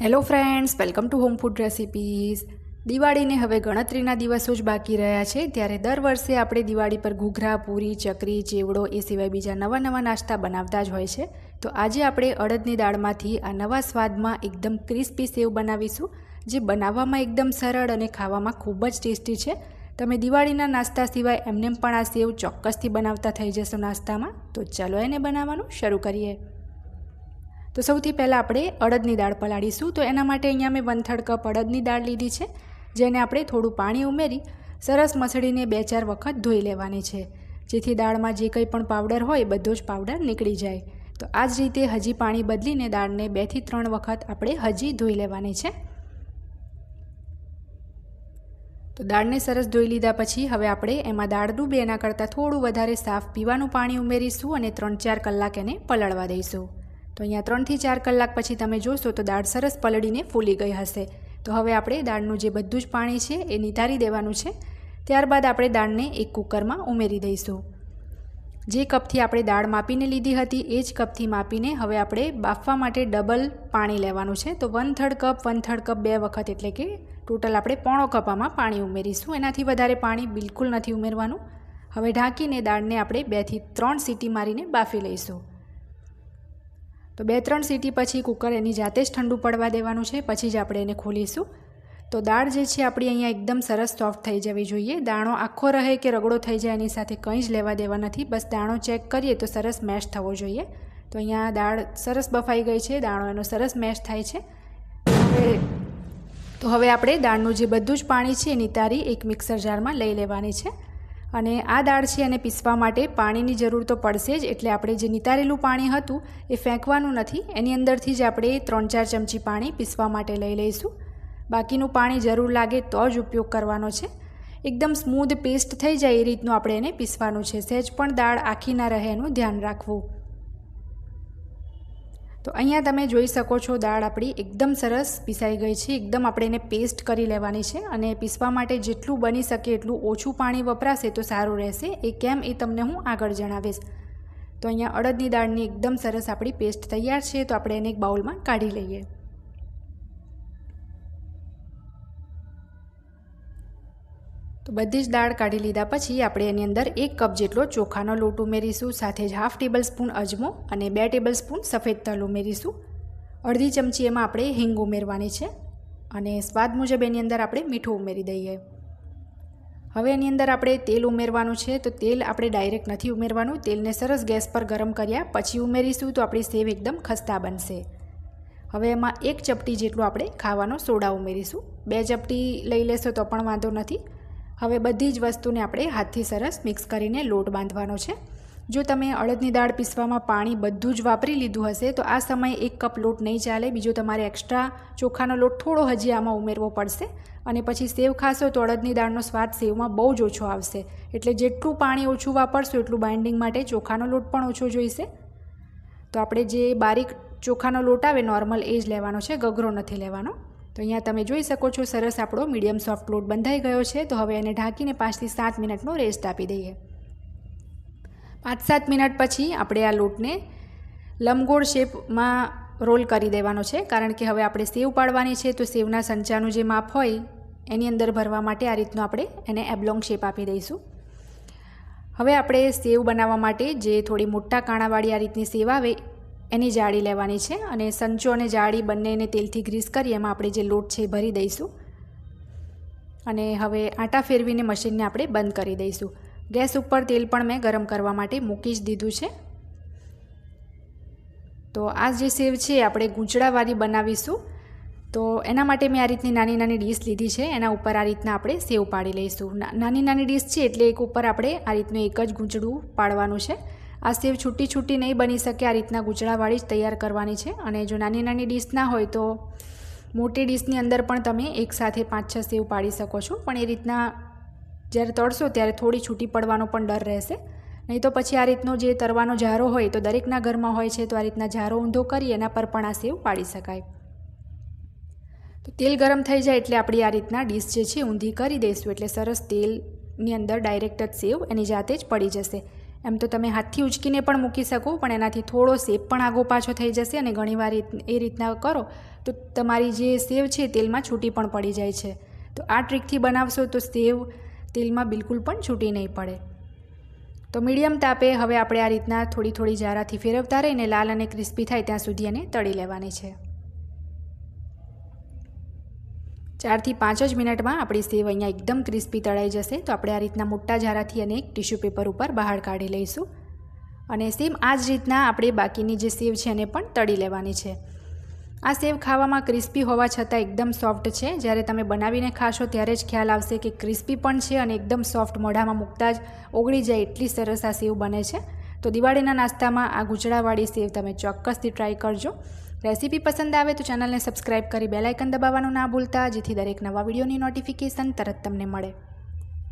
Hello friends welcome to home food recipes દિવાળીને હવે ગણતરીના દિવસો જ બાકી રહ્યા છે. ત્યારે દર વર્ષે આપણે દિવાળી પર ઘૂઘરા, પૂરી, ચકરી, ચેવડો એ સિવાય બીજા નવા નવા નાસ્તા બનાવતા જ હોય છે. તો આજે આપણે અડદની દાળમાંથી આ નવા સ્વાદમાં એકદમ ક્રિસ્પી સેવ બનાવીશું, જે બનાવવામાં એકદમ સરળ અને ખાવામાં ખૂબ જ ટેસ્ટી છે. તમે દિવાળીના નાસ્તા સિવાય એમનેમ પણ આ સેવ ચોક્કસથી બનાવતા થઈ જશો નાસ્તામાં. તો ચાલો એને બનાવવાનું શરૂ કરીએ. તો સૌથી પહેલાં આપણે અડદની દાળ પલાળીશું. તો એના માટે અહીંયા મેં વન થર્ડ કપ અડદની દાળ લીધી છે, જેને આપણે થોડું પાણી ઉમેરી સરસ મસળીને બે ચાર વખત ધોઈ લેવાની છે. જેથી દાળમાં જે કંઈ પણ પાવડર હોય બધો જ પાવડર નીકળી જાય. તો આ જ રીતે હજી પાણી બદલીને દાળને બેથી ત્રણ વખત આપણે હજી ધોઈ લેવાની છે. તો દાળને સરસ ધોઈ લીધા પછી હવે આપણે એમાં દાળ ડૂબે એના કરતાં થોડું વધારે સાફ પીવાનું પાણી ઉમેરીશું અને ત્રણ ચાર કલાક એને પલળવા દઈશું. તો અહીંયા ત્રણથી ચાર કલાક પછી તમે જોશો તો દાળ સરસ પલળીને ફૂલી ગઈ હશે. તો હવે આપણે દાળનું જે બધું જ પાણી છે એ નિતારી દેવાનું છે. ત્યારબાદ આપણે દાળને એક કુકરમાં ઉમેરી દઈશું. જે કપથી આપણે દાળ માપીને લીધી હતી એ જ કપથી માપીને હવે આપણે બાફવા માટે ડબલ પાણી લેવાનું છે. તો one third cup, one third cup બે વખત એટલે કે ટોટલ આપણે પોણો કપામાં પાણી ઉમેરીશું. એનાથી વધારે પાણી બિલકુલ નથી ઉમેરવાનું. હવે ઢાંકીને દાળને આપણે બેથી ત્રણ સીટી મારીને બાફી લઈશું. તો બે ત્રણ સીટી પછી કુકર એની જાતે જ ઠંડુ પડવા દેવાનું છે, પછી જ આપણે એને ખોલીશું. તો દાળ જે છે આપણી અહીંયા એકદમ સરસ સોફ્ટ થઈ જવી જોઈએ. દાણો આખો રહે કે રગડો થઈ જાય એની સાથે કંઈ જ લેવા દેવા નથી. બસ દાણો ચેક કરીએ તો સરસ મેશ થવો જોઈએ. તો અહીંયા દાળ સરસ બફાઈ ગઈ છે, દાણો એનો સરસ મેશ થાય છે. હવે તો હવે આપણે દાળનું જે બધું જ પાણી છે એની તારી એક મિક્સર જારમાં લઈ લેવાની છે. અને આ દાળ છે એને પીસવા માટે પાણીની જરૂર તો પડશે જ, એટલે આપણે જે નિતારેલું પાણી હતું એ ફેંકવાનું નથી. એની અંદરથી જ આપણે ત્રણ ચાર ચમચી પાણી પીસવા માટે લઈ લઈશું. બાકીનું પાણી જરૂર લાગે તો જ ઉપયોગ કરવાનો છે. એકદમ સ્મૂધ પેસ્ટ થઈ જાય એ રીતનું આપણે એને પીસવાનું છે. સહેજ પણ દાળ આખી ના રહે એનું ધ્યાન રાખવું. તો અહીંયા તમે જોઈ શકો છો દાળ આપણી એકદમ સરસ પીસાઈ ગઈ છે, એકદમ આપણે એને પેસ્ટ કરી લેવાની છે અને પીસવા માટે જેટલું બની શકે એટલું ઓછું પાણી વપરાશે તો સારું રહેશે, એ કેમ એ તમને હું આગળ જણાવીશ. તો અહીંયા અડદની દાળની એકદમ સરસ આપણી પેસ્ટ તૈયાર છે, તો આપણે એને એક બાઉલમાં કાઢી લઈએ. તો બધી જ દાળ કાઢી લીધા પછી આપણે એની અંદર એક કપ જેટલો ચોખાનો લોટ ઉમેરીશું, સાથે જ હાફ ટેબલ સ્પૂન અજમો અને બે ટેબલ સ્પૂન સફેદ તલ ઉમેરીશું. અડધી ચમચી એમાં આપણે હિંગ ઉમેરવાની છે અને સ્વાદ મુજબ એની અંદર આપણે મીઠું ઉમેરી દઈએ. હવે એની અંદર આપણે તેલ ઉમેરવાનું છે, તો તેલ આપણે ડાયરેક્ટ નથી ઉમેરવાનું, તેલને સરસ ગેસ પર ગરમ કર્યા પછી ઉમેરીશું તો આપણી સેવ એકદમ ખસ્તા બનશે. હવે એમાં એક ચપટી જેટલું આપણે ખાવાનો સોડા ઉમેરીશું. બે ચપટી લઈ લેશો તો પણ વાંધો નથી. હવે બધી જ વસ્તુને આપણે હાથથી સરસ મિક્સ કરીને લોટ બાંધવાનો છે. જો તમે અડદની દાળ પીસવામાં પાણી બધું જ વાપરી લીધું હશે, તો આ સમયે એક કપ લોટ નહીં ચાલે. બીજો તમારે એક્સ્ટ્રા ચોખાનો લોટ થોડો હજી આમાં ઉમેરવો પડશે. અને પછી સેવ ખાશો તો અડદની દાળનો સ્વાદ સેવમાં બહુ જ ઓછો આવશે. એટલે જેટલું પાણી ઓછું વાપરશો, એટલું બાઇન્ડિંગ માટે ચોખાનો લોટ પણ ઓછો જોઈશે. તો આપણે જે બારીક ચોખાનો લોટ આવે નોર્મલ એ જ લેવાનો છે ગગરો નથી લેવાનો. તો અહીંયા તમે જોઈ શકો છો, સરસ આપણો મીડિયમ સોફ્ટ લોટ બંધાઈ ગયો છે. તો હવે એને ઢાંકીને પાંચથી સાત મિનિટનો રેસ્ટ આપી દઈએ. પાંચ સાત મિનિટ પછી આપણે આ લોટને લંબગોળ શેપમાં રોલ કરી દેવાનો છે. કારણ કે હવે આપણે સેવ પાડવાની છે, તો સેવના સંચાનું જે માપ હોય, એની અંદર ભરવા માટે આ રીતનું આપણે એને એબલોંગ શેપ આપી દઈશું. હવે આપણે સેવ બનાવવા માટે જે થોડી મોટા કાણાવાળી આ રીતની સેવ આવે એની જાળી લેવાની છે અને સંચો અને જાળી બંનેને તેલથી ગ્રીસ કરી એમાં આપણે જે લોટ છે એ ભરી દઈશું. અને હવે આટા ફેરવીને મશીનને આપણે બંધ કરી દઈશું. ગેસ ઉપર તેલ પણ મેં ગરમ કરવા માટે મૂકી જ દીધું છે. તો આ જે સેવ છે આપણે ગૂંચળાવાળી બનાવીશું. તો એના માટે મેં આ રીતની નાની નાની ડીશ લીધી છે. એના ઉપર આ રીતના આપણે સેવ પાડી લઈશું. નાની નાની ડીશ છે એટલે એક ઉપર આપણે આ રીતનું એક જ ગૂંચળું પાડવાનું છે. આ સેવ છૂટી છૂટી નહીં બની શકે, આ રીતના ગૂંચળાવાળી જ તૈયાર કરવાની છે. અને જો નાની નાની ડીશ ના હોય તો મોટી ડીશની અંદર પણ તમે એકસાથે પાંચ છ સેવ પાડી શકો છો. પણ એ રીતના જ્યારે તળશો ત્યારે થોડી છૂટી પડવાનો પણ ડર રહેશે. નહીં તો પછી આ રીતનો જે તરવાનો જારો હોય તો દરેકના ઘરમાં હોય છે, તો આ રીતના જારો ઊંધો કરી એના પર પણ આ સેવ પાડી શકાય. તો તેલ ગરમ થઈ જાય એટલે આપણી આ રીતના ડીશ જે છે ઊંધી કરી દઈશું. એટલે સરસ તેલની અંદર ડાયરેક્ટ જ સેવ એની જાતે જ પડી જશે. એમ તો તમે હાથથી ઉચકીને પણ મૂકી શકો, પણ એનાથી થોડો સેપ પણ આગો પાછો થઈ જશે અને ઘણીવાર એ રીતના કરો, તો તમારી જે સેવ છે તેલમાં છૂટી પણ પડી જાય છે. તો આ ટ્રીકથી બનાવશો તો સેવ તેલમાં બિલકુલ પણ છૂટી નહીં પડે. તો મીડિયમ તાપે હવે આપણે આ રીતના થોડી થોડી જારાથી ફેરવતા રહીને લાલ અને ક્રિસ્પી થાય ત્યાં સુધી એને તળી લેવાની છે. ચારથી પાંચ જ મિનિટમાં આપણી સેવ અહીંયા એકદમ ક્રિસ્પી તળાઈ જશે. તો આપણે આ રીતના મોટા જારાથી અને એક ટીશ્યુ પેપર ઉપર બહાર કાઢી લઈશું. અને સેમ આ જ રીતના આપણે બાકીની જે સેવ છે એને પણ તળી લેવાની છે. આ સેવ ખાવામાં ક્રિસ્પી હોવા છતાં એકદમ સોફ્ટ છે. જ્યારે તમે બનાવીને ખાશો ત્યારે જ ખ્યાલ આવશે કે ક્રિસ્પી પણ છે અને એકદમ સોફ્ટ મોઢામાં મૂકતા જ ઓગળી જાય એટલી સરસ આ સેવ બને છે. તો દિવાળીના નાસ્તામાં આ ગુજળાવાળી સેવ તમે ચોક્કસથી ટ્રાય કરજો. રેસીપી પસંદ આવે તો ચેનલને સબસ્ક્રાઇબ કરી બેલાઇકન દબાવવાનું ના ભૂલતા, જેથી દરેક નવા વિડીયોની નોટિફિકેશન તરત તમને મળે.